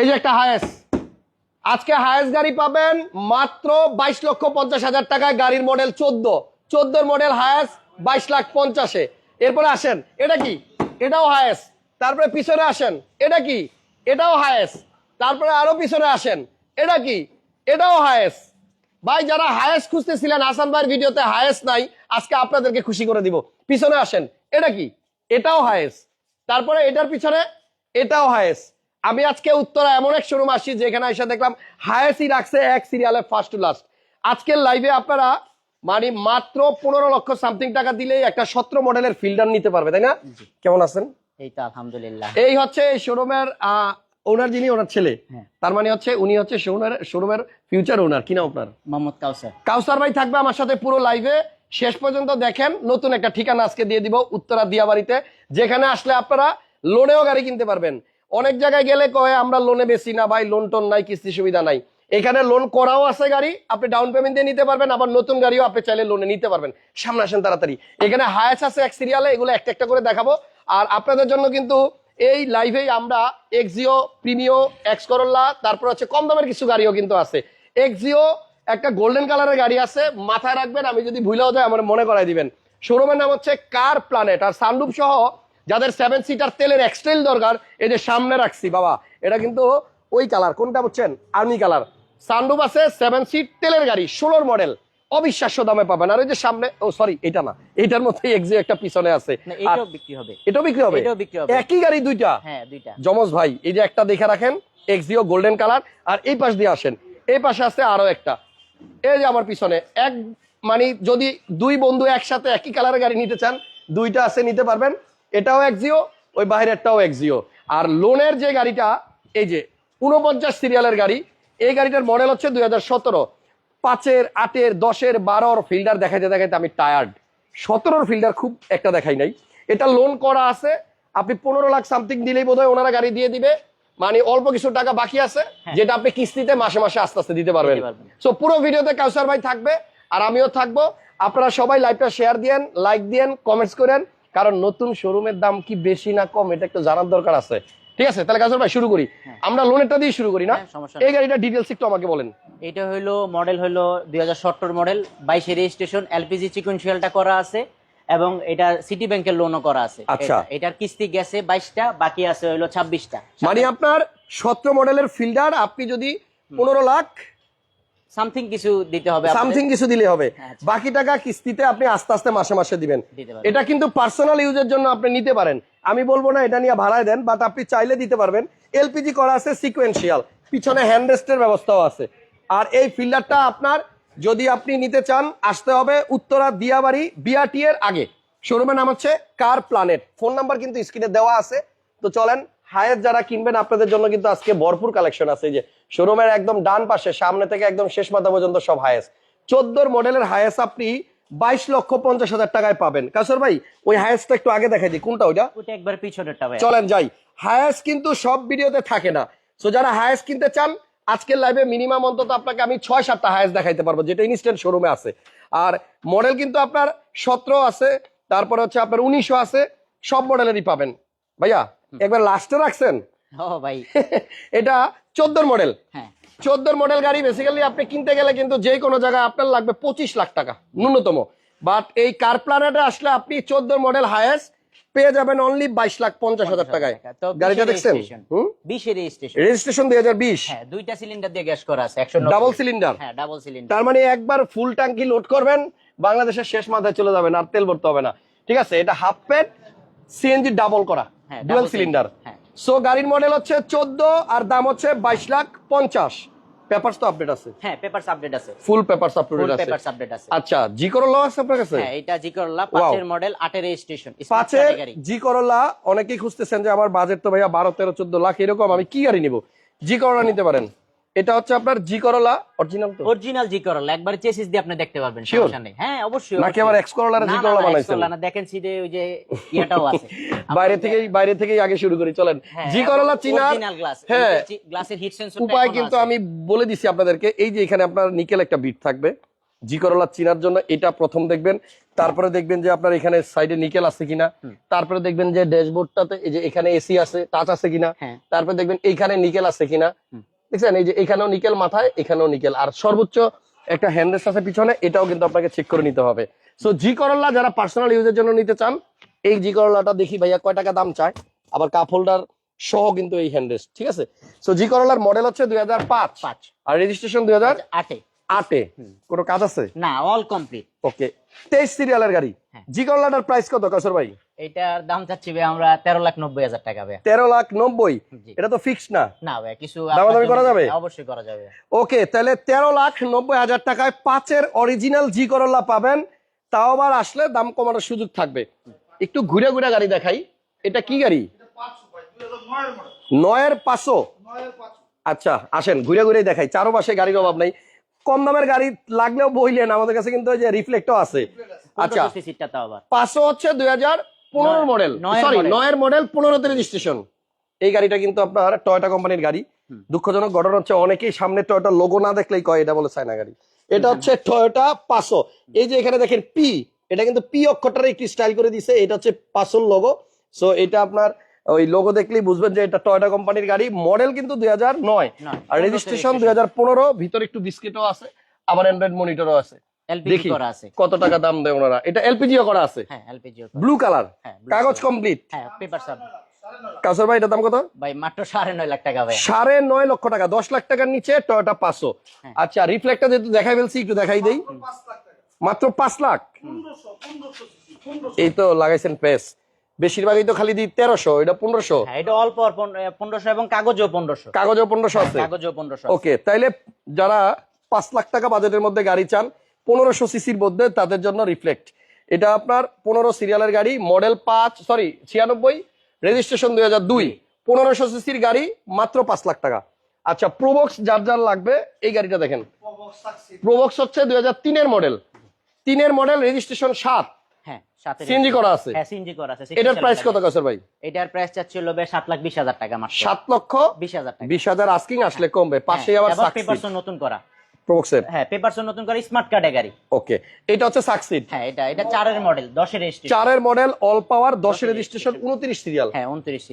এই যে একটা হায়েস। আজকে হায়েস গাড়ি পাবেন মাত্র বাইশ লক্ষ পঞ্চাশ হাজার টাকায় গাড়ির মডেল চোদ্দ। চোদ্দোর মডেল হায়েস, বাইশ লাখ পঞ্চাশে। এরপরে আসেন, এটা কি? এটাও হায়েস। তারপরে পিছনে আসেন, এটা কি? এটাও হায়েস। তারপরে আরও পিছনে আসেন, এটা কি? এটাও হায়েস। ভাই, যারা হায়েস খুঁজতেছিলেন হাসান ভাইয়ের ভিডিওতে হায়েস নাই, আজকে আপনাদেরকে খুশি করে দিব। পিছনে আসেন, এটা কি? এটাও হায়েস। তারপরে এটার পিছনে, এটাও হায়েস। আমি আজকে উত্তরা এমন এক শোরুম আসছি যেখানে এসে দেখলাম হায়েসই রাখছে এক সিরিয়ালে ফার্স্ট টু লাস্ট আজকের লাইভে আপনারা মানে মাত্র পনেরো লক্ষ সামথিং টাকা দিলেই একটা সতেরো মডেলের ফিল্ডার নিতে পারবে তাই না? কেমন আছেন? এই তো আলহামদুলিল্লাহ। এই হচ্ছে এই শোরুমের ওনার যিনি ওনার ছেলে। হ্যাঁ। তার মানে হচ্ছে উনি হচ্ছে শোরুমের শোরুমের ফিউচার ওনার কি নাম আপনার? মোহাম্মদ কাউসার। কাউসার ভাই থাকবে আমার সাথে পুরো লাইভে শেষ পর্যন্ত দেখেন নতুন একটা ঠিকানা আজকে দিয়ে দিব উত্তরা দিয়াবাড়িতে যেখানে আসলে আপনারা লোনেও গাড়ি কিনতে পারবেন। অনেক জায়গায় গেলে কয়ে, আমরা লোনে বেশি না ভাই লোন টোন নাই, কিস্তি সুবিধা নাই। এখানে লোন করাও আছে গাড়ি, আপনি ডাউন পেমেন্ট দিয়ে নিতে পারবেন, আবার নতুন গাড়িও আপনি চাইলে লোনে নিতে পারবেন। সামনে আসেন তাড়াতাড়ি। এখানে হায়াস আছে এক সিরিয়ালে এগুলো একটা একটা করে দেখাবো। আর আপনাদের জন্য কিন্তু এই লাইভেই আমরা এক্সিও প্রিমিও এক্স করোলা তারপর হচ্ছে কম দামের কিছু গাড়িও কিন্তু আছে। এক্সিও একটা গোল্ডেন কালারের গাড়ি আছে, মাথায় রাখবেন, আমি যদি ভুলেও যাই, আমার মনে করাই দিবেন। শোরুমের নাম হচ্ছে কার প্ল্যানেট আর সানরুপ সহ যাদের সেভেন সিটার তেলের এক্সটেল দরকার এই যে সামনে রাখছি বাবা। এটা কিন্তু ওই কালার কোনটা বুঝছেন? আর্মি কালার সানরুপ আছে সেভেন সিট তেলের গাড়ি ষোলোর মডেল অবিশ্বাস্য দামে পাবেন। আর ওই যে সামনে ও সরি এটা না। এটার মধ্যে এক্সিও একটা পিছনে আছে। এটাও বিক্রি হবে। এটাও বিক্রি হবে? এটাও বিক্রি হবে। একই গাড়ি দুইটা? হ্যাঁ দুইটা। জমজ ভাই এই যে একটা দেখে রাখেন এক্সিও গোল্ডেন কালার আর এই পাশ দিয়ে আসেন। এই পাশে আছে আরও একটা। এই যে আমার পিছনে এক মানে যদি দুই বন্ধু একসাথে একই কালারের গাড়ি নিতে চান দুইটা আছে নিতে পারবেন। এটাও এক্সিও ওই বাইরেরটাও এক্সিও আর লোনের যে গাড়িটা এই যে উনপঞ্চাশ সিরিয়ালের গাড়ি এই গাড়িটার মডেল হচ্ছে দুই হাজার সতেরো। পাঁচের আটের দশের বারোর ফিল্ডার দেখাইতে দেখাইতে আমি টায়ার্ড সতেরোর ফিল্ডার খুব একটা দেখাই নাই। এটা লোন করা আছে আপনি পনেরো লাখ সামথিং দিলেই বোধহয় ওনারা গাড়ি দিয়ে দিবে। মানে অল্প কিছু টাকা বাকি আছে যেটা আপনি কিস্তিতে মাসে মাসে আস্তে আস্তে দিতে পারবেন। দিতে পারবেন। সো পুরো ভিডিওতে কাউসার ভাই থাকবে আর আমিও থাকব। আপনারা সবাই লাইভটা শেয়ার দিয়েন লাইক দিয়েন কমেন্টস করেন। কারণ নতুন শোরুমের দাম কি বেশি না কম এটা একটু জানার দরকার আছে। ঠিক আছে তাহলে কাউসার ভাই শুরু করি। আমরা লোনেরটা দিয়ে শুরু করি না? হ্যাঁ, এই গাড়িটা ডিটেলস একটু আমাকে বলেন। এটা হলো মডেল হলো দুই হাজার সত্তর মডেল বাইশে রেজিস্ট্রেশন এলপিজি সিকুয়েন্সিয়ালটা করা আছে এবং এটা সিটি ব্যাংকের লোনও করা আছে। আচ্ছা। এটার কিস্তি গেছে বাইশটা বাকি আছে হলো ছাব্বিশটা। মানে আপনার সতেরো মডেলের ফিল্ডার আপনি যদি পনেরো লাখ সামথিং কিছু দিতে হবে সামথিং কিছু দিলে হবে। আচ্ছা। বাকি টাকা কিস্তিতে আপনি আস্তে আস্তে মাসে মাসে দিবেন। এটা কিন্তু পার্সোনাল ইউজের জন্য আপনি নিতে পারেন। আমি বলব না এটা নিয়ে ভাড়ায় দেন বাট আপনি চাইলে দিতে পারবেন। এলপিজি করা আছে সিকোয়েন্সিয়াল পিছনে হ্যান্ড রেস্টের ব্যবস্থাও আছে। আর এই ফিল্ডারটা আপনার যদি আপনি নিতে চান আসতে হবে উত্তরা দিয়াবাড়ি বিআরটি এর আগে। শোরুমের নাম হচ্ছে কার প্ল্যানেট ফোন নাম্বার কিন্তু স্ক্রিনে দেওয়া আছে। তো চলেন হায়ের যারা কিনবেন আপনাদের জন্য কিন্তু আজকে ভরপুর কালেকশন আছে। যে শোরুমের একদম ডান পাশে সামনে থেকে একদম শেষ মাথা পর্যন্ত সব হায়েস চোদ্দোর মডেলের হায়েস আপনি বাইশ লক্ষ পঞ্চাশ হাজার টাকায় পাবেন। কাসর ভাই ওই হায়েসটা একটু আগে দেখাই দিই। কোনটা ওইটা? একবার পিছনেরটা চলেন যাই। হায়েস কিন্তু সব ভিডিওতে থাকে না। সো যারা হায়েস কিনতে চান আজকের লাইভে মিনিমাম অন্তত আপনাকে আমি ছয় সাতটা হায়েস দেখাইতে পারব যেটা ইনস্ট্যান্ট শোরুমে আছে। আর মডেল কিন্তু আপনার সতেরো আছে তারপরে হচ্ছে আপনার উনিশও আছে সব মডেলেরই পাবেন। ভাইয়া একবার লাস্টে রাখছেন? ভাই। এটা চোদ্দোর মডেল হ্যাঁ। চোদ্দোর মডেল গাড়ি বেসিক্যালি আপনি কিনতে গেলে কিন্তু যে কোনো জায়গায় আপনার লাগবে পঁচিশ লাখ টাকা ন্যূনতম। বাট এই কার প্ল্যানেটে আসলে আপনি চোদ্দোর মডেল হায়েস্ট পেয়ে যাবেন অনলি বাইশ লাখ পঞ্চাশ হাজার টাকায়। গাড়িটা দেখছেন? রেজিস্ট্রেশন রেজিস্ট্রেশন দুই হাজার বিশ। হ্যাঁ দুইটা সিলিন্ডার দিয়ে গ্যাস করা আছে ডাবল সিলিন্ডার হ্যাঁ ডাবল সিলিন্ডার তার মানে একবার ফুল ট্যাঙ্কি লোড করবেন বাংলাদেশের শেষ মাথায় চলে যাবেন আর তেল ভরতে হবে না। ঠিক আছে এটা হাফ পেট সিএনজি ডাবল করা। Dual cylinder. সো গাড়ির মডেল হচ্ছে চোদ্দ আর দাম হচ্ছে বাইশ লাখ পঞ্চাশ। পেপারস তো আপডেট আছে। হ্যাঁ পেপারস আপডেট আছে। ফুল পেপারস আপডেট ফুল আছে। পেপারস আপডেট আছে। আচ্ছা জি করলা আছে আপনার কাছে? হ্যাঁ এটা জি করলা পাঁচের মডেল 8 এর রেজিস্ট্রেশন পাঁচের জি করলা অনেকেই খুঁজতেছেন যে আমার বাজেট তো ভাইয়া বারো তেরো চোদ্দ লাখ এরকম আমি কি গাড়ি নিব? জি করলা নিতে পারেন। এটা হচ্ছে আপনার জি করলা অরিজিনাল তো। অরিজিনাল জি করলা একবার চেসিস দিয়ে আপনি দেখতে পারবেন সমস্যা নেই। হ্যাঁ অবশ্যই নাকি। আবার এক্স করলার জি করলা বানাইছেন? না, দেখেন সিটে ওই যে ইয়াটাও আছে। বাইরে থেকেই বাইরে থেকেই আগে শুরু করি চলেন। জি করলা চীনা অরিজিনাল গ্লাস হ্যাঁ। গ্লাসের হিট সেন্সর উপায় কিন্তু আমি বলে দিছি আপনাদেরকে এই যে এখানে আপনার নিকেল একটা বিট থাকবে জি করলা চিনার জন্য এটা প্রথম দেখবেন। তারপরে দেখবেন যে আপনার এখানে সাইডে নিকেল আছে কিনা। তারপরে দেখবেন যে ড্যাশবোর্ডটাতে এই যে এখানে এসি আছে টাচ আছে কিনা। হ্যাঁ। তারপরে দেখবেন এইখানে নিকেল আছে কিনা। দেখছেন এই যে এখানেও নিকেল মাথায় এখানেও নিকেল। আর সর্বোচ্চ একটা হ্যান্ডেস আছে পিছনে এটাও কিন্তু আপনাকে চেক করে নিতে হবে। সো জি করল্লা যারা পার্সোনাল ইউজের জন্য নিতে চান এই জি করল্লাটা দেখি ভাইয়া কয় টাকা দাম চায়। আবার কাপ হোল্ডার সহ কিন্তু এই হ্যান্ডেস ঠিক আছে? সো জি করল্লার মডেল হচ্ছে দুই হাজার পাঁচ। পাঁচ। আর রেজিস্ট্রেশন দুই হাজার আটে। আটে। কোনো কাজ আছে? না অল কমপ্লিট ওকে তেইশ সিরিয়ালের গাড়ি। জি করল্লাটার প্রাইস কত কাসর ভাই? এটার দাম চাচ্ছি ভাই আমরা তেরো লাখ নব্বই হাজার টাকা ভাই। তেরো লাখ নব্বই? এটা তো ফিক্সড না? না ভাই কিছু দামাদামি করা যাবে? অবশ্যই করা যাবে। ওকে তাহলে তেরো লাখ নব্বই হাজার টাকায় পাঁচের অরিজিনাল জি করল্লা পাবেন। তাও আবার আসলে দাম কমানোর সুযোগ থাকবে। একটু ঘুরে ঘুরে গাড়ি দেখাই। এটা কি গাড়ি? নয়ের পাঁচশো? আচ্ছা আসেন ঘুরে ঘুরে দেখাই। চারো পাশে গাড়ির অভাব নাই। কম দামের গাড়ি লাগলেও বইলেন। আমাদের কাছে কিন্তু যে রিফ্লেক্টও আছে। আচ্ছা পাঁচশো হচ্ছে দুই হাজার পনেরো মডেল সরি। নয়ের মডেল পনেরোতে রেজিস্ট্রেশন এই গাড়িটা কিন্তু আপনার টয়টা কোম্পানির গাড়ি। দুঃখজনক ঘটনা হচ্ছে অনেকেই সামনে টয়টা লোগো না দেখলেই কয় এটা বলে চায়না গাড়ি। এটা হচ্ছে টয়োটা পাঁচশো। এই যে এখানে দেখেন পি এটা কিন্তু পি অক্ষরটার একটি স্টাইল করে দিছে। এটা হচ্ছে পাঁচশোর লোগো সো এটা আপনার ওই লোগো দেখলেই বুঝবেন যে এটা টয়টা কোম্পানির গাড়ি মডেল কিন্তু দুই হাজার নয়। আর রেজিস্ট্রেশন দুই হাজার পনেরো ভিতরে একটু বিস্কিটও আছে আবার অ্যান্ড্রয়েড মনিটরও আছে। দেখি কত টাকা দাম দেয় ওনারা। এটা এলপিজিও করা আছে। হ্যাঁ ব্লু কালার হ্যাঁ কাগজ। কমপ্লিট হ্যাঁ পেপার সব। কাসর ভাই এটার দাম কত? ভাই মাত্র সাড়ে নয় লাখ টাকা ভাই। সাড়ে নয় লক্ষ টাকা দশ লাখ টাকার নিচে টয়োটা পাঁচশো। আচ্ছা রিফ্লেক্টটা যেহেতু দেখাই ফেলছি একটু দেখাই দেই। মাত্র পাঁচ লাখ। এই তো লাগাইছেন পেস বেশিরভাগই তো খালি দিই তেরোশো এটা পনেরোশো। হ্যাঁ এটা অল্প পনেরোশো এবং কাগজও পনেরোশো। কাগজও পনেরোশো আছে? কাগজও পনেরোশো ওকে তাইলে যারা পাঁচ লাখ টাকা বাজেটের মধ্যে গাড়ি চান পনেরোশো সিসির মধ্যে তাদের জন্য রিফ্লেক্ট। এটা আপনার পনেরো সিরিয়ালের গাড়ি মডেল পাঁচ সরি ছিয়ানব্বই রেজিস্ট্রেশন দুই হাজার দুই। পনেরোশো সিসির গাড়ি মাত্র পাঁচ লাখ টাকা। আচ্ছা প্রোবক্স যার যার লাগবে এই গাড়িটা দেখেন। প্রোবক্স হচ্ছে দুই হাজার তিনের মডেল। তিনের মডেল রেজিস্ট্রেশন সাত। হ্যাঁ সাথে সিএনজি করা আছে? হ্যাঁ সিএনজি করা আছে। এটার প্রাইস কত কাছের ভাই? এটার প্রাইস চাচ্ছিল ভাই সাত লাখ বিশ হাজার টাকা মাত্র। সাত লক্ষ বিশ হাজার টাকা। বিশ হাজার আস্কিং আসলে কমবে। পাশে আবার নতুন করা। প্রোবক্সের হ্যাঁ নতুন করা স্মার্ট ওকে এটা হচ্ছে সাকসিড হ্যাঁ এটা model registration model all power দশের রেজিস্ট্রেশন উনত্রিশ সিরিয়াল হ্যাঁ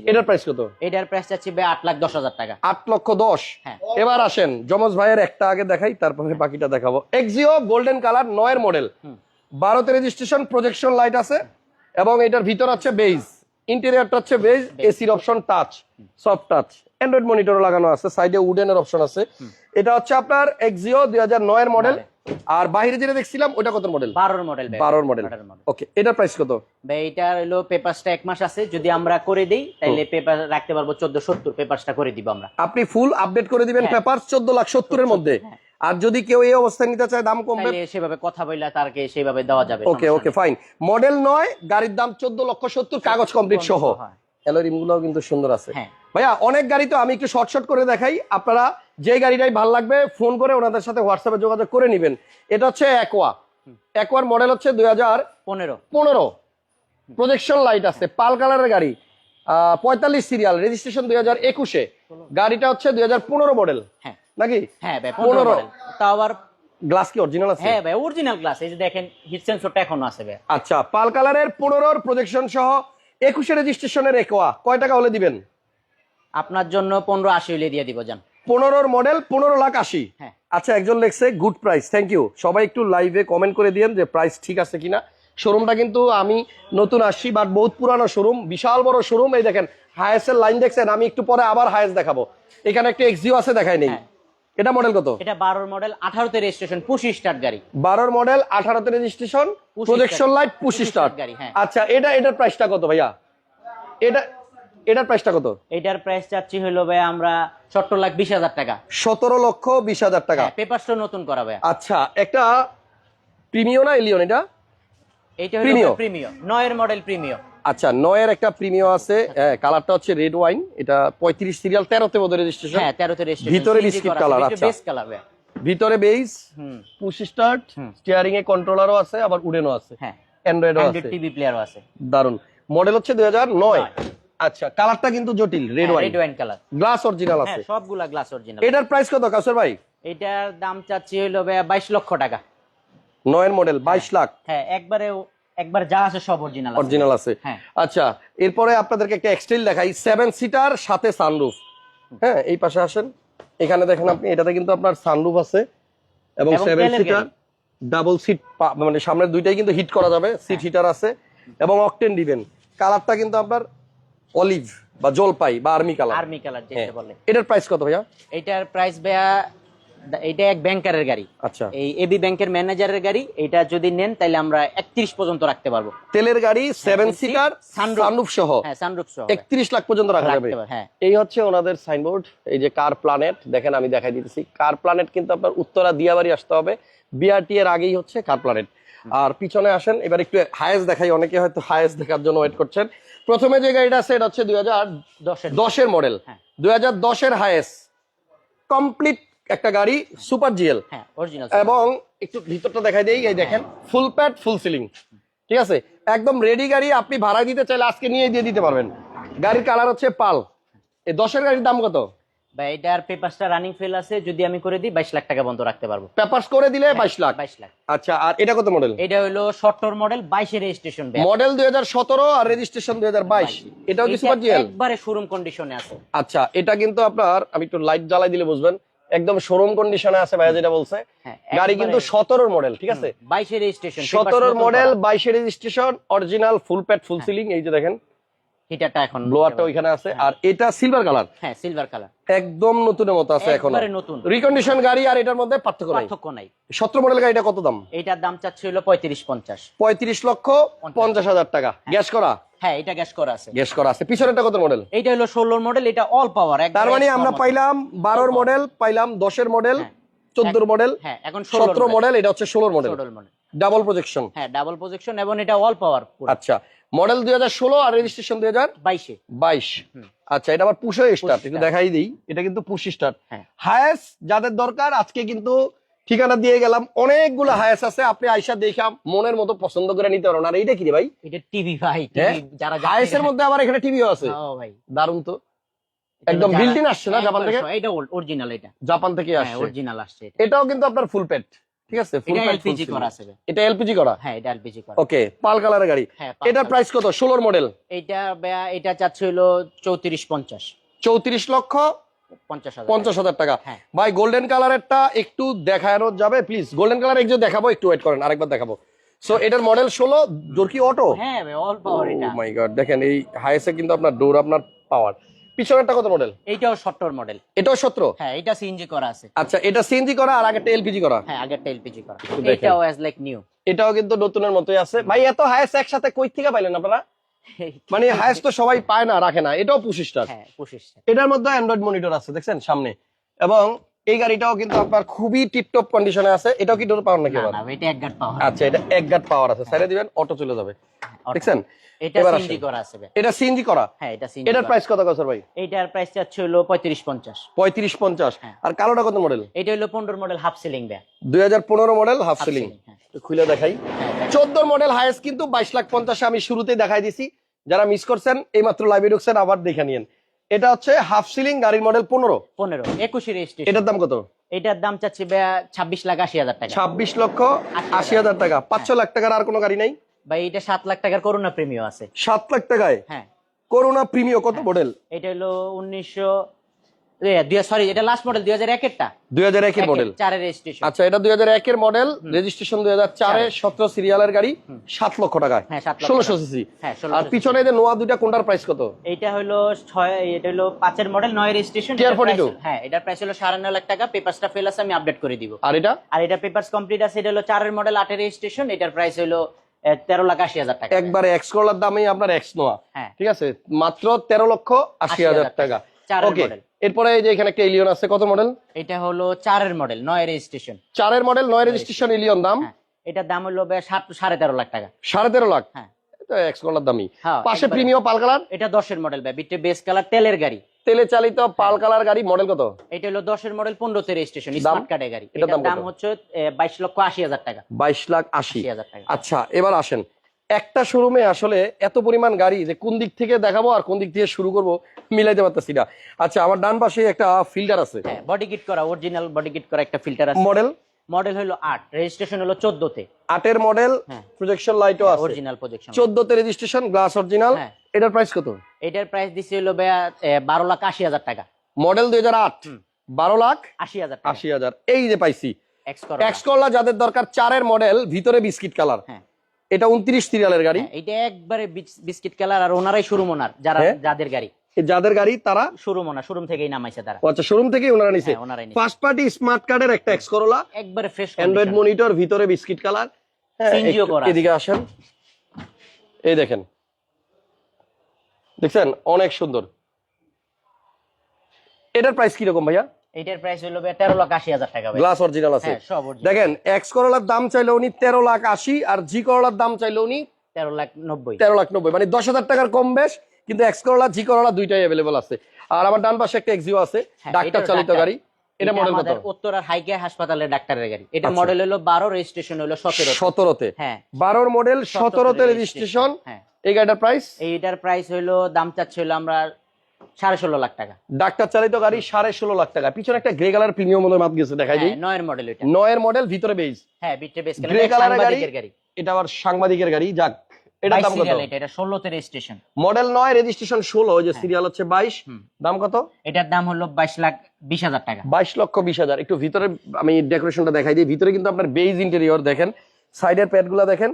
এটার প্রাইস কত? এটার প্রাইস চাচ্ছি ভাই আট লাখ দশ হাজার টাকা। আট লক্ষ দশ। হ্যাঁ। এবার আসেন যমজ ভাইয়ের একটা আগে দেখাই তারপরে বাকিটা দেখাবো। এক্সিও গোল্ডেন কালার নয়ের মডেল হুম। বারোতে রেজিস্ট্রেশন প্রজেকশন লাইট আছে এবং এটার ভিতর হচ্ছে বেজ ইন্টেরিয়রটা হচ্ছে বেজ এসির option touch soft touch Android monitor লাগানো আছে সাইডে উডেনের অপশন আছে। এটা হচ্ছে আপনার এক্সিও দুই হাজার নয়ের মডেল আর বাইরে যেটা দেখছিলাম ওটা কত মডেল বারোর মডেল বারোর মডেল মডেল ওকে এটার প্রাইস কত? ভাই এটা হলো পেপারসটা এক মাস আছে যদি আমরা করে দেই তাহলে পেপার রাখতে পারব চোদ্দ সত্তর পেপারসটা করে দিব আমরা। আপনি ফুল আপডেট করে দিবেন হ্যাঁ। পেপার চোদ্দ লাখ সত্তরের মধ্যে। হ্যাঁ। আর যদি কেউ এই অবস্থায় নিতে চায় দাম কমবে। সেভাবে কথা বললে তারকে সেভাবে দেওয়া যাবে ওকে ওকে ফাইন। মডেল নয় গাড়ির দাম চোদ্দ লক্ষ সত্তর কাগজ কমপ্লিট সহ। অ্যালোরিম গুলোও কিন্তু সুন্দর আছে। হ্যাঁ। ভাইয়া অনেক গাড়ি তো আমি একটু শর্ট শর্ট করে দেখাই। আপনারা যে গাড়িটাই ভালো লাগবে ফোন করে ওনাদের সাথে হোয়াটসঅ্যাপে যোগাযোগ করে নেবেন। এটা হচ্ছে অ্যাকোয়া অ্যাকোয়ার মডেল হচ্ছে দুই হাজার পনেরো। পনেরো। প্রজেকশন লাইট আছে পাল কালারের গাড়ি। আহ, পঁয়তাল্লিশ সিরিয়াল রেজিস্ট্রেশন দুই হাজার একুশে। গাড়িটা হচ্ছে দুই হাজার পনেরো মডেল হ্যাঁ। নাকি? হ্যাঁ ভাই পনেরো। তাও আবার গ্লাস কি অরিজিনাল আছে? হ্যাঁ ভাই অরিজিনাল গ্লাস এই যে দেখেন হিট সেন্সরটা এখনও আছে ভাই। আচ্ছা পাল কালারের পনেরোর প্রজেকশন সহ একুশে রেজিস্ট্রেশনের একোয়া। কয় টাকা হলে দিবেন? আপনার জন্য পনেরো আশি হইলে দিয়ে দিব যান পনেরোর মডেল পনেরো লাখ আশি। হ্যাঁ। আচ্ছা একজন লেখছে গুড প্রাইস থ্যাংক ইউ সবাই একটু লাইভে কমেন্ট করে দিয়েন যে প্রাইস ঠিক আছে কিনা। শোরুমটা কিন্তু আমি নতুন আসছি বাট বহুত পুরানো শোরুম বিশাল বড় শোরুম এই দেখেন হায়েসের লাইন দেখছেন আমি একটু পরে আবার হায়েস দেখাবো। এখানে একটা এক্সিও আছে দেখাই নেই। হ্যাঁ। এটা মডেল কত? এটা বারোর মডেল আঠারোতে রেজিস্ট্রেশন পুশি স্টার্ট গাড়ি। বারোর মডেল আঠারোতে রেজিস্ট্রেশন প্রজেকশন. লাইট পুশি স্টার্ট গাড়ি, হ্যাঁ। আচ্ছা এটা এটার প্রাইসটা কত ভাইয়া? এটা এটার প্রাইসটা কত? এটার প্রাইস চাচ্ছি হলো ভাই আমরা সত্তর লাখ বিশ হাজার টাকা। সতেরো লক্ষ বিশ হাজার টাকা। পেপারসটা নতুন করা ভাই আচ্ছা একটা প্রিমিও না এলিয়ন এটা? এটা হলো প্রিমিয়াম নয়ের মডেল প্রিমিয়াম আচ্ছা নয়ের একটা প্রিমিও আছে কালারটা হচ্ছে রেড ওয়াইন এটা পঁয়ত্রিশ সিরিয়াল তেরোতে বোধ রেজিস্ট্রেশন হ্যাঁ তেরোতে রেজিস্ট্রেশন ভিতরে biscuit color, আচ্ছা। বেস কালার ভাই ভিতরে বেস পুশ স্টার্ট স্টিয়ারিং এ কন্ট্রোলারও আছে আবার উডেনও আছে। হ্যাঁ। অ্যান্ড্রয়েডও আছে। টিভি প্লেয়ারও আছে। দারুণ মডেল হচ্ছে দুই হাজার নয়। নয়। আচ্ছা কালারটা কিন্তু জটিল red wine red wine colour glass original হ্যাঁ আছে। সবগুলা গ্লাস অরিজিনাল এটার প্রাইস কত কাসর ভাই? এটার দাম চাচ্ছি হলো ভাই বাইশ লক্ষ টাকা। নয়ের মডেল বাইশ লাখ। হ্যাঁ একবারে একবার যা আছে সব অরিজিনাল অরিজিনাল আছে। হ্যাঁ। আচ্ছা এরপরে আপনাদেরকে একটা এক্সটেল দেখাই সেভেন সিটার সাথে সানরুফ হ্যাঁ এই পাশে আসেন। এখানে দেখেন আপনি এটাতে কিন্তু আপনার সানরুফ আছে এবং সেভেন সিটার ডাবল সিট মানে সামনের দুইটাই কিন্তু হিট করা যাবে হ্যাঁ। সিট হিটার আছে এবং অকটেন দিবেন কালারটা কিন্তু আপনার অলিভ বা জলপাই বা আর্মি কালার আর্মি কালার যেটা বলে। এটার প্রাইস কত ভাইয়া? এটার প্রাইস ভাইয়া এটা এক ব্যাংকারের গাড়ি। আচ্ছা। এই এবি ব্যাংকের ম্যানেজারের গাড়ি এটা যদি নেন তাহলে আমরা একত্রিশ পর্যন্ত রাখতে পারব। তেলের গাড়ি seven seven seat, seater sunroof। Sunroof সহ। হ্যাঁ সানরুফ সহ। একত্রিশ লাখ পর্যন্ত রাখা যাবে। হ্যাঁ। এই হচ্ছে ওনাদের সাইনবোর্ড এই যে কার প্ল্যানেট দেখেন আমি দেখাই দিতেছি। কার প্ল্যানেট কিন্তু আপনার উত্তরা দিয়াবাড়ি আসতে হবে। বিআরটি এর আগেই হচ্ছে কার প্ল্যানেট আর পিছনে আসেন এবার একটু হায়েস্ট দেখাই অনেকে হয়তো হায়েস্ট দেখার জন্য ওয়েট করছেন। প্রথমে যে গাড়িটা আছে এটা হচ্ছে দুই হাজার দশের মডেল হ্যাঁ। দুই হাজার দশের হায়েস্ট কমপ্লিট একটা গাড়ি সুপার জিএল হ্যাঁ এবং একটু ভিতরটা দেখাই দিই এই দেখেন ফুল প্যাড ফুল সিলিং ঠিক আছে? একদম রেডি গাড়ি আপনি ভাড়া দিতে চাইলে আজকে নিয়ে দিয়ে দিতে পারবেন। গাড়ির কালার হচ্ছে পাল। এই দশের গাড়ির দাম কত? বা এটার পেপারসটা রানিং ফেল আছে যদি আমি করে দিই বাইশ লাখ টাকা বন্ধ রাখতে পারব। পেপারস করে দিলে বাইশ লাখ। বাইশ লাখ। আচ্ছা আর এটা কত মডেল এটা হলো সত্তর মডেল রেজিস্ট্রেশন মডেল দুই হাজার সতেরো আর রেজিস্ট্রেশন দুই হাজার বাইশ। এটাও কি সুপার জিএল একবারে শোরুম কন্ডিশনে আছে। আচ্ছা এটা কিন্তু আপনার আমি একটু লাইট জ্বালাই দিলে বুঝবেন। একদম শোরুম কন্ডিশনে আছে ভাইয়া যেটা বলছে। হ্যাঁ গাড়ি কিন্তু সতেরোর মডেল ঠিক আছে? বাইশের রেজিস্ট্রেশন সতেরোর মডেল বাইশের registration original full pad full ceiling এই যে দেখেন। হিটারটা এখন ব্লোয়ারটা ওইখানে আছে। আর এটা সিলভার কালার হ্যাঁ সিলভার কালার একদম নতুনের মতো আছে এখন। নতুন। রিকন্ডিশন গাড়ি আর এটার মধ্যে পার্থক্য নাই। পার্থক্য নাই। সতেরো মডেল গাড়িটা কত দাম? এইটার দাম চাচ্ছে হলো পঁয়ত্রিশ পঞ্চাশ। পঁয়ত্রিশ লক্ষ পঞ্চাশ। হাজার টাকা। গ্যাস করা? হ্যাঁ এটা গ্যাস করা আছে। গ্যাস করা আছে। পিছনেরটা কত মডেল এইটা হলো ষোলোর মডেল এটা অল পাওয়ার তার মানে আমরা পাইলাম বারোর মডেল পাইলাম দশের মডেল হ্যাঁ। চোদ্দোর মডেল হ্যাঁ এখন সতেরো মডেল এটা হচ্ছে ষোলোর মডেল ষোলোর মডেল ডাবল প্রজেকশন হ্যাঁ ডাবল প্রজেকশন এবং এটা অল পাওয়ার আচ্ছা। মডেল দুই হাজার ষোলো আর রেজিস্ট্রেশন দুই হাজার বাইশে। বাইশ। আচ্ছা এটা আবার পুষো স্টার্ট একটু দেখাই দিই। এটা কিন্তু পুশ স্টার্ট হ্যাঁ। হায়াস যাদের দরকার আজকে কিন্তু ঠিকানা দিয়ে গেলাম। অনেকগুলো হায়াস আছে আপনি আইসা দেখা মনের মতো পছন্দ করে নিতে পারেন আর এইটা কি রে ভাই? এটা টিভি ভাই হ্যাঁ? যারা হায়াসের মধ্যে আবার এখানে টিভিও আছে। ও ভাই। দারুণ তো। একদম built-in আসছে না জাপান থেকে? এটা অরিজিনাল এটা। জাপান থেকে হ্যাঁ আসছে। অরিজিনাল আসছে এটাও কিন্তু আপনার ফুল প্যাড ঠিক আছে ফুল এটা এলপিজি করা আছে। এটা এলপিজি করা? হ্যাঁ এটা এলপিজি করা। ওকে পাল কালারের গাড়ি। হ্যাঁ এটার প্রাইস কত? ষোলোর মডেল এটা এটা চাচ্ছে হলো চৌত্রিশ পঞ্চাশ। চৌত্রিশ লক্ষ পঞ্চাশ হাজার টাকা। হ্যাঁ। ভাই গোল্ডেন কালারেরটা একটু দেখানো যাবে প্লিজ গোল্ডেন কালার একটু দেখাবো একটু ওয়েট করেন আরেকবার দেখাবো। সো এটার মডেল ষোলো ডোর কি অটো হ্যাঁ ভাই অল পাওয়ার এটা। মাই গড দেখেন এই হাইসে কিন্তু আপনার ডোর আপনার পাওয়ার পিছনেরটা কত মডেল এইটাও সত্তর মডেল এটাও সতেরো? হ্যাঁ এটা সিএনজি করা আছে। আচ্ছা এটা সিএনজি করা আর আগেরটা এলপিজি করা? হ্যাঁ আগেরটা এলপিজি করা। এটাও অ্যাজ লাইক নিউ এটাও কিন্তু নতুনের মতোই আছে। ভাই এত হাইস একসাথে কই থেকে পাইলেন আপনারা? মানে হাইস তো সবাই পায় না রাখে না। এটাও পঁচিশ স্টার হ্যাঁ পঁচিশ এটার মধ্যে অ্যান্ড্রয়েড মনিটর আছে দেখছেন? সামনে। এবং এই গাড়িটাও কিন্তু আপনার খুবই টিপটপ কন্ডিশনে আছে। এটাও কি ডোর পাওয়ার নাকি না এটা এক গাট পাওয়ার আচ্ছা এটা এক গাট পাওয়ার আছে। সাইডে দিবেন অটো চলে যাবে। দেখছেন? এটা সিএনজি করা আছে এটা সিএনজি করা? হ্যাঁ এটা সিএনজি এটার প্রাইস কত ভাই? প্রাইস হলো পঁয়ত্রিশ পঞ্চাশ। পঁয়ত্রিশ পঞ্চাশ। হ্যাঁ। আর কালোটা কত মডেল এটা হলো পনেরো মডেল হাফ সিলিং ব্যাগ দুই হাজার পনেরো মডেল হাফ সিলিং। খুলে দেখাই। হ্যাঁ, চোদ্দোর মডেল হাইস্ট কিন্তু বাইশ লাখ পঞ্চাশে আমি শুরুতেই দেখাই দিছি। যারা মিস করছেন এই মাত্র লাইভে ঢুকছেন আবার দেখে নিন এটা হচ্ছে হাফ সিলিং গাড়ির মডেল পনেরো। পনেরো একুশে রেজিস্ট্রেশন এটার দাম কত? এটার দাম চাচ্ছি ছাব্বিশ লাখ আশি হাজার টাকা। ছাব্বিশ লক্ষ আশি হাজার টাকা। পাঁচশো লাখ টাকার আর কোনো গাড়ি নাই? ভাই এটা সাত লাখ টাকার করোনা প্রিমিয়াম আছে। সাত লাখ টাকায়? হ্যাঁ। করোনা প্রিমিয় কত মডেল? এটা হলো উনিশশো সরি এটা লাস্ট মডেল দুই হাজার একেরটা দুই হাজার একের মডেল চারের রেজিস্ট্রেশন আচ্ছা এটা দুই হাজার একের মডেল রেজিস্ট্রেশন দুই হাজার চারে সতেরো সিরিয়ালের গাড়ি সাত লক্ষ টাকায়। হ্যাঁ ষোলোশো। সিসি হ্যাঁ আর পিছনে যে নোয়া দুইটা কোনটার প্রাইস কত? এইটা হলো ছয় এটা হলো পাঁচের মডেল নয় রেজিস্ট্রেশন 42 হ্যাঁ এটার প্রাইস হলো সাড়ে নয় লাখ টাকা পেপারসটা ফেল আছে আমি আপডেট করে দিব। আর এটা? আর এটা পেপারস কমপ্লিট আছে এটা হলো চারের মডেল আটের রেজিস্ট্রেশন এটার প্রাইস হলো তেরো লাখ আশি হাজার টাকা। একবারে এক্স করলার দামেই আপনার এক্স নোয়া হ্যাঁ। ঠিক আছে? মাত্র তেরো লক্ষ আশি হাজার টাকা। চারের model। এরপরে যে এখানে একটা এলিয়ন আছে কত মডেল এটা হলো চারের মডেল নয় রেজিস্ট্রেশন চারের মডেল নয় রেজিস্ট্রেশন এলিয়ন দাম? হ্যাঁ এটার দাম হলো সাড়ে তেরো লাখ টাকা। সাড়ে তেরো লাখ? হ্যাঁ। দামই হ্যাঁ, পাশে প্রিমিয়াম পাল কালার এটা দশের মডেল ভাই বিটে বেস কালার তেলের গাড়ি। তেলে চালিত পাল কালার গাড়ি মডেল কত? এটা হলো দশের মডেল পনেরোতে রেজিস্ট্রেশন দাম? স্মার্ট কার্ডের গাড়ি। এটার দাম দাম হচ্ছে বাইশ লক্ষ আশি হাজার টাকা। বাইশ লাখ আশি হাজার টাকা। আচ্ছা এবার আসেন। একটা শোরুমে আসলে এত পরিমাণ গাড়ি যে কোন দিক থেকে দেখাবো আর কোন দিক থেকে শুরু করব মিলাইতে পারতেছি না। আচ্ছা আমার ডান পাশে একটা ফিল্টার আছে। হ্যাঁ বডি কিট করা অরিজিনাল বডি কিট করা একটা ফিল্টার আছে। মডেল মডেল হলো আট রেজিস্ট্রেশন হলো চোদ্দতে। আটের মডেল হ্যাঁ। প্রজেকশন লাইটও আছে। অরিজিনাল প্রজেকশন চোদ্দতে রেজিস্ট্রেশন গ্লাস অরিজিনাল হ্যাঁ। এটার প্রাইস কত? এটার প্রাইস দিচ্ছে হলো ভাইয়া বারো লাখ আশি হাজার টাকা। মডেল দুই হাজার আট। বারো লাখ আশি হাজার আশি হাজার। এই যে পাইছি। এক্স করলা যাদের দরকার চারের মডেল ভিতরে বিস্কিট কালার হ্যাঁ। এটা উনত্রিশ সিরিয়ালের গাড়ি। হ্যাঁ, এটা একবারে বিস্কিট কালার আর ওনারাই শোরুম ওনার যারা হ্যাঁ। যাদের গাড়ি। যাদের গাড়ি তারা শোরুম ওনার শোরুম থেকেই নামাইছে তারা। আচ্ছা শোরুম থেকে ওনারা নিছে। হ্যাঁ। ফার্স্ট পার্টি স্মার্ট কার্ডের একটা এক্স করলা একবারে ফ্রেশ অ্যান্ড্রয়েড মনিটর ভিতরে বিস্কিট কালার। CNG ও করা এদিকে আসেন। এই দেখেন। দেখছেন? অনেক সুন্দর। এটার প্রাইস কি রকম ভাইয়া? এটার প্রাইস হলো লাখ আশি হাজার টাকা ভাই গ্লাস অরিজিনাল আছে। হ্যাঁ সব। দেখেন এক্স করলার দাম চাইলে উনি তেরো লাখ আশি আর জি করলার দাম চাইলে উনি তেরো লাখ নব্বই। তেরো লাখ নব্বই। মানে দশ হাজার টাকার কম বেশ কিন্তু এক্স করলা জি করলা দুইটাই আছে। আর আমার ডান পাশে একটা এক্সিও আছে হ্যাঁ, ডাক্তার চালিত গাড়ি। এটা মডেল কত? উত্তরার হাইকে হাসপাতালের ডাক্তারের গাড়ি। এটা আচ্ছা। মডেল হলো বারো রেজিস্ট্রেশন হলো সতেরো সতেরোতে। হ্যাঁ। বারোর মডেল রেজিস্ট্রেশন হ্যাঁ। এই গাড়িটার প্রাইস এইটার প্রাইস হলো দাম চাচ্ছে হলো আমরা সাড়ে ষোলো লাখ টাকা। ডাক্তার চালিত গাড়ি সাড়ে ষোলো লাখ টাকা। পিছনে একটা গ্রে কালার প্রিমিয়াম মধ্যে মাপ গেছে দেখাই দিই। হ্যাঁ, নয়ের মডেল এটা। নয়ের মডেল ভিতরে বেজ হ্যাঁ গাড়ি? সাংবাদিকের গাড়ি এটা আবার সাংবাদিকের গাড়ি যাক দাম কত? এটা রেজিস্ট্রেশন মডেল রেজিস্ট্রেশন যে সিরিয়াল হচ্ছে বাইশ। হুম। দাম কত? এটার দাম হলো বাইশ লাখ বিশ হাজার টাকা। বাইশ লক্ষ বিশ হাজার। একটু ভিতরে আমি ডেকোরেশনটা দেখাই দিই। ভিতরে কিন্তু আপনার বেজ ইন্টেরিয়র দেখেন। সাইডের প্যাডগুলো দেখেন।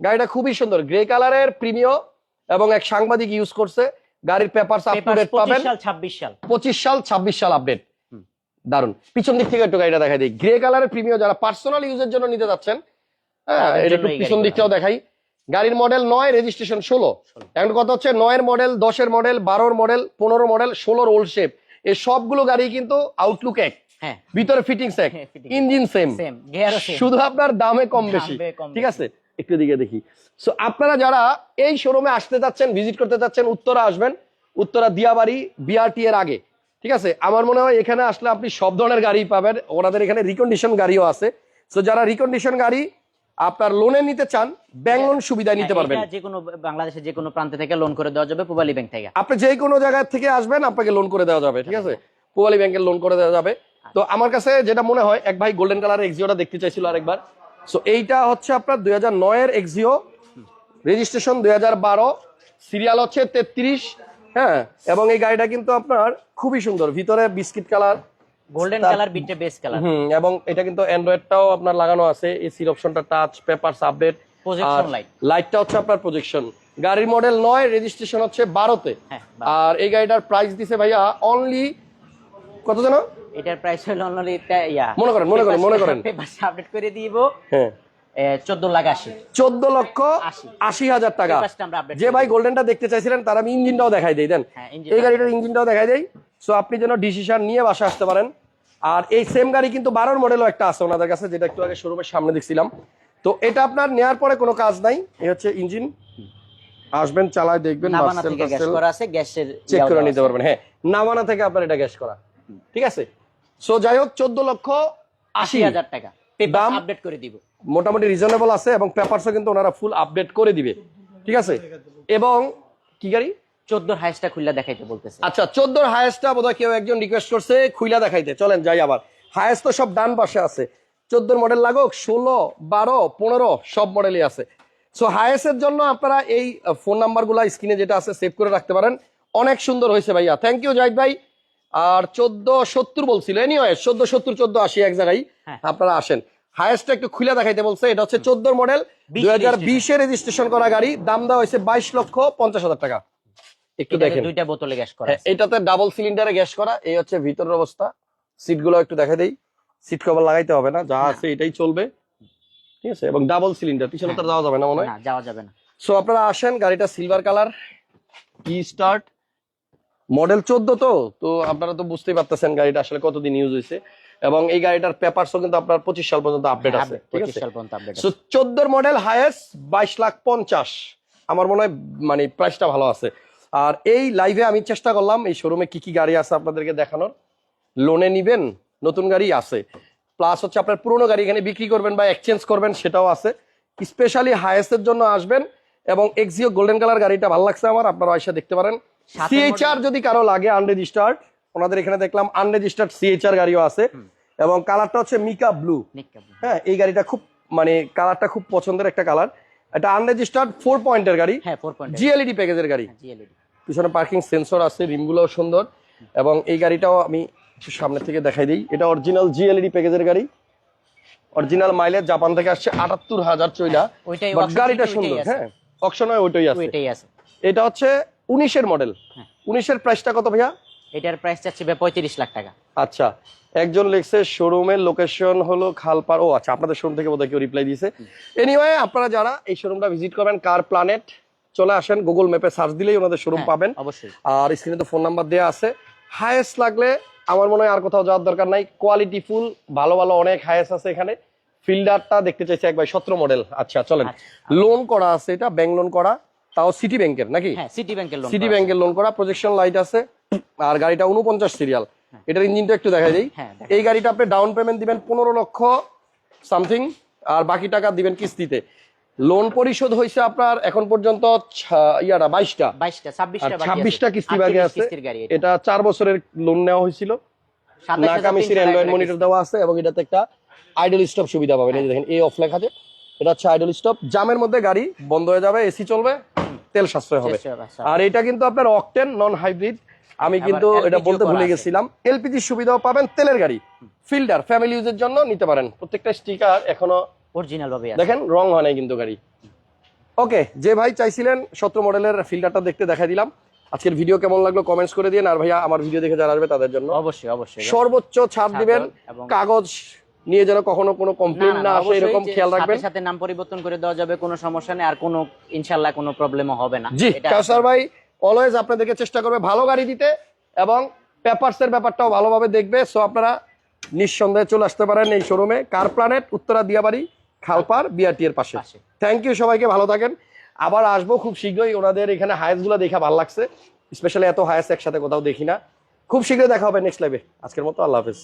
গাড়িটা খুবই সুন্দর। গ্রে কালারের প্রিমিয় এবং এক সাংবাদিক ইউজ করছে। গাড়ির পেপারস আপ টু পেপার পাবেন। পঁচিশ সাল ছাব্বিশ সাল। পঁচিশ সাল ছাব্বিশ সাল আপডেট দারুণ পিছন দিক থেকে একটু গাড়িটা দেখাই দিই। গ্রে কালারের প্রিমিয়াম যারা পার্সোনাল ইউজের জন্য নিতে যাচ্ছেন হ্যাঁ এটা একটু পিছন দিকটাও দেখাই। গাড়ির মডেল নয় রেজিস্ট্রেশন ষোলো। এখন কথা হচ্ছে নয়ের মডেল দশের মডেল বারোর মডেল পনেরো মডেল ষোলোর ওল্ড শেপ এই সবগুলো গাড়ি কিন্তু আউটলুক এক। হ্যাঁ। ভিতরে ফিটিংস এক। হ্যাঁ, ইঞ্জিন গিয়ারও সেম শুধু আপনার দামে কম বেশি। ঠিক আছে? একটু দিকে দেখি। সো আপনারা যারা এই শোরুমে আসতে যাচ্ছেন ভিজিট করতে যাচ্ছেন উত্তরা আসবেন। উত্তরা দিয়াবাড়ি বিআরটি এর আগে। ঠিক আছে? আমার মনে হয় এখানে আসলে আপনি সব ধরনের গাড়ি পাবেন। ওনাদের এখানে রিকন্ডিশন গাড়িও আছে। সো যারা রিকন্ডিশন গাড়ি আপনার লোনে নিতে চান ব্যাংক লোন সুবিধা নিতে হ্যাঁ, পারবেন। যে কোনো বাংলাদেশের যে কোনো প্রান্ত থেকে লোন করে দেওয়া যাবে পুবালি ব্যাংক থেকে। আপনি যে কোনো জায়গা থেকে আসবেন আপনাকে লোন করে দেওয়া যাবে। ঠিক আছে? পোয়ালি ব্যাংকের লোন করে দেওয়া যাবে। তো আমার কাছে যেটা মনে হয় এক ভাই গোল্ডেন কালার এক্সিওটা দেখতে চাইছিল আরেকবার। সো এইটা হচ্ছে আপনার দুই হাজার নয়ের এক্সিও রেজিস্ট্রেশন দুই হাজার বারো। সিরিয়াল হচ্ছে তেত্রিশ হ্যাঁ? এবং এই গাড়িটা কিন্তু আপনার খুবই সুন্দর। ভিতরে বিস্কিট কালার গোল্ডেন কালার বিটে বেস কালার। হুম এবং এটা কিন্তু অ্যান্ড্রয়েডটাও আপনার লাগানো আছে। এসির অপশনটা টাচ পেপারস আপডেট। লাইটটা হচ্ছে আপনার প্রজেকশন গাড়ির মডেল নয় রেজিস্ট্রেশন হচ্ছে বারোতে। হ্যাঁ, আর এই গাড়িটার প্রাইস দিছে ভাইয়া অনলি কত জানো এটার প্রাইস হলো অনলি ইয়া মনে করেন, মনে করেন, মনে করেন। পেপার আপডেট করে দিব। হ্যাঁ। চোদ্দ লাখ আশি। চোদ্দ লক্ষ আশি। আশি হাজার টাকা। যে ভাই গোল্ডেনটা দেখতে চাইছিলেন তার আমি ইঞ্জিনটাও দেখাই দিই দেন। হ্যাঁ, এই গাড়িটার ইঞ্জিনটাও দেখাই দেই। সো আপনি যেন ডিসিশন নিয়ে বাসা আসতে পারেন। আর এই সেম গাড়ি কিন্তু বারোর মডেলও একটা আছে ওনাদের কাছে যেটা একটু আগে শোরুমের সামনে দেখছিলাম। তো এটা আপনার নেওয়ার পরে কোনো কাজ নাই। এই হচ্ছে ইঞ্জিন। আসবেন চালায় দেখবেন গ্যাস করা আছে গ্যাসের চেক করে নিতে পারবেন হ্যাঁ। নামানা থেকে আপনার এটা গ্যাস করা। ঠিক আছে? সো যাই হোক চোদ্দ লক্ষ আশি হাজার টাকা। দাম? আপডেট করে দিব। মোটামুটি রিজনেবল আছে এবং পেপারসও কিন্তু ওনারা ফুল আপডেট করে দিবে। ঠিক আছে? এবং কি গাড়ি? চোদ্দ হাইসটা খুললা দেখাইতে বলতেছে। আচ্ছা চোদ্দোর হায়েস্টটা বোধহয় কেউ একজন রিকোয়েস্ট করছে খুইলা দেখাইতে। চলেন যাই আবার। হায়েস্ট তো সব ডান পাশে আছে। চোদ্দোর মডেল লাগুক ষোলো বারো পনেরো সব মডেলই আছে। সো হায়েস্টের জন্য আপনারা এই ফোন নাম্বারগুলো স্ক্রিনে যেটা আছে সেভ করে রাখতে পারেন। অনেক সুন্দর হয়েছে ভাইয়া। থ্যাংক ইউ জাহিদ ভাই। আর চোদ্দ সত্তর বলছিল এনিওয়ে চোদ্দ সত্তর চোদ্দ আশি এক জায়গায় হ্যাঁ। আপনারা আসেন। হায়েস্টটা একটু খুলে দেখাইতে বলছে এটা হচ্ছে চোদ্দোর মডেল দুই হাজার বিশে রেজিস্ট্রেশন করা গাড়ি দাম দেওয়া হয়েছে বাইশ লক্ষ পঞ্চাশ হাজার টাকা। একটু দেখেন। দুইটা বোতলে গ্যাস করা হ্যাঁ, এটাতে ডাবল সিলিন্ডারে গ্যাস করা এই হচ্ছে ভিতরের অবস্থা। সিটগুলো একটু দেখা দেই। সিট কভার লাগাইতে হবে না যা আছে এটাই চলবে। ঠিক আছে এবং ডাবল সিলিন্ডার পিছনে তো যাওয়া যাবে না মনে হয়। যাওয়া যাবে না। সো আপনারা আসেন গাড়িটা সিলভার কালার ই স্টার্ট মডেল চোদ্দ তো তো আপনারা তো বুঝতেই পারতেছেন গাড়িটা আসলে কতদিন ইউজ হয়েছে। এবং এই গাড়িটার পেপারসও কিন্তু আপনার পঁচিশ সাল পর্যন্ত আপডেট আছে ঠিক আছে? আপডেট সো চোদ্দোর মডেল হায়েস্ট বাইশ লাখ পঞ্চাশ। আমার মনে হয় মানে প্রাইসটা ভালো আছে। আর এই লাইভে আমি চেষ্টা করলাম এই শোরুমে কি কি গাড়ি আছে আপনাদেরকে দেখানোর। লোনে নিবেন নতুন গাড়ি আছে। প্লাস হচ্ছে আপনার পুরোনো গাড়ি এখানে বিক্রি করবেন বা এক্সচেঞ্জ করবেন সেটাও আছে। স্পেশালি হায়েস্টের জন্য আসবেন এবং এক্সিও গোল্ডেন কালার গাড়িটা ভালো লাগছে আমার আপনারা এসে দেখতে পারেন। সিএইচআর যদি কারও লাগে আনরেজিস্টার্ড ওনাদের এখানে দেখলাম আনরেজিস্টার্ড সিএইচআর গাড়িও আছে। এবং কালারটা হচ্ছে মিকা ব্লু হ্যাঁ এই গাড়িটা খুব মানে কালারটা খুব পছন্দের একটা কালার। এটা আনরেজিস্টার্ড ফোর পয়েন্টের গাড়ি। হ্যাঁ জিএলইডি প্যাকেজের গাড়ি। জিএলইডি পিছনে পার্কিং সেন্সর আছে রিমগুলোও সুন্দর। এবং এই গাড়িটাও আমি সামনে থেকে দেখাই দিই। এটা অরিজিনাল জিএলইডি প্যাকেজের গাড়ি। অরিজিনাল মাইলেজ জাপান থেকে আসছে আটাত্তর হাজার চইলা। ওইটাই গাড়িটা সুন্দর হ্যাঁ অপশনে ওইটাই আছে। ওইটাই আছে। এটা হচ্ছে উনিশের মডেল হ্যাঁ। উনিশের প্রাইসটা কত ভাইয়া? এটার প্রাইস চাচ্ছে পঁয়ত্রিশ লাখ টাকা। আচ্ছা একজন লিখছে শোরুমের লোকেশন হলো খালপার ও আচ্ছা আপনাদের শোরুম থেকে বোধহয় কেউ রিপ্লাই দিয়েছে। এনিওয়ে আপনারা যারা এই শোরুমটা ভিজিট করবেন কার প্ল্যানেট চলে আসেন গুগল ম্যাপে সার্চ দিলেই ওনাদের শোরুম হ্যাঁ, পাবেন। অবশ্যই। আর স্ক্রিনে তো ফোন নাম্বার দেওয়া আছে। হায়েস্ট লাগলে আমার মনে হয় আর কোথাও যাওয়ার দরকার নাই। কোয়ালিটি ফুল ভালো ভালো অনেক হায়েস্ট আছে এখানে। ফিল্ডারটা দেখতে চাইছে একবার সতেরো মডেল আচ্ছা চলেন। আচ্ছা। লোন করা আছে এটা ব্যাংক লোন করা। তাও সিটি ব্যাংকের নাকি? হ্যাঁ সিটি ব্যাংকের লোন সিটি ব্যাংকের লোন করা প্রজেকশন লাইট আছে আর গাড়িটা উনপঞ্চাশ সিরিয়াল এটার ইঞ্জিনটা একটু দেখা যাই হ্যাঁ, এই গাড়িটা আপনি ডাউন পেমেন্ট দিবেন পনেরো লক্ষ সামথিং আর বাকি টাকা দিবেন কিস্তিতে। লোন পরিশোধ হয়েছে আপনার এখন পর্যন্ত ইয়াটা বাইশটা। ছাব্বিশটা কিস্তি বাকি আছে। এটা। চার বছরের লোন নেওয়া হয়েছিল তিনশো অ্যান্ড্রয়েড মনিটর দেওয়া আছে এবং এটাতে একটা আইডল স্টপ সুবিধা পাবেন। এই দেখেন এই অফ লেখা আছে এটা হচ্ছে আইডল স্টপ জামের মধ্যে গাড়ি বন্ধ হয়ে যাবে এসি চলবে তেল সাশ্রয় হবে। আর এটা কিন্তু আপনার অকটেন নন হাইব্রিড আমি কিন্তু এটা বলতে ভুলে গেছিলাম। এলপিজি সুবিধাও পাবেন তেলের গাড়ি। ফিল্ডার ফ্যামিলি ইউজের জন্য নিতে পারেন। প্রত্যেকটা স্টিকার এখনও অরিজিনাল ভাবে আছে। দেখেন রং হয় নাই কিন্তু গাড়ি। ওকে যে ভাই চাইছিলেন সতেরো মডেলের ফিল্ডারটা দেখতে দেখাই দিলাম। আজকের ভিডিও কেমন লাগল কমেন্টস করে দিন আর ভাইয়া আমার ভিডিও দেখে যারা আসবে তাদের জন্য। অবশ্যই অবশ্যই। সর্বোচ্চ ছাড় দিবেন কাগজ নিয়ে যেন কখনো কোনো কমপ্লেন না আসে এরকম খেয়াল রাখবেন। সাথে নাম পরিবর্তন করে দেওয়া যাবে কোনো সমস্যা নেই আর কোনো ইনশাল্লাহ কোনো প্রবলেমও হবে না। জি কাউসার ভাই অলওয়েজ আপনাদেরকে চেষ্টা করবে ভালো গাড়ি দিতে এবং পেপারসের ব্যাপারটাও ভালোভাবে দেখবে। সো আপনারা নিঃসন্দেহে চলে আসতে পারেন এই শোরুমে car planet Uttara Diabari Khalpar BRT এর পাশে। থ্যাংক ইউ সবাইকে ভালো থাকেন। আবার আসব খুব শীঘ্রই ওনাদের এখানে হায়েসগুলো দেখা ভালো লাগছে। স্পেশালি এত হায়েস একসাথে কোথাও দেখি না। খুব শীঘ্রই দেখা হবে নেক্সট লাইভে আজকের মতো আল্লাহ হাফেজ।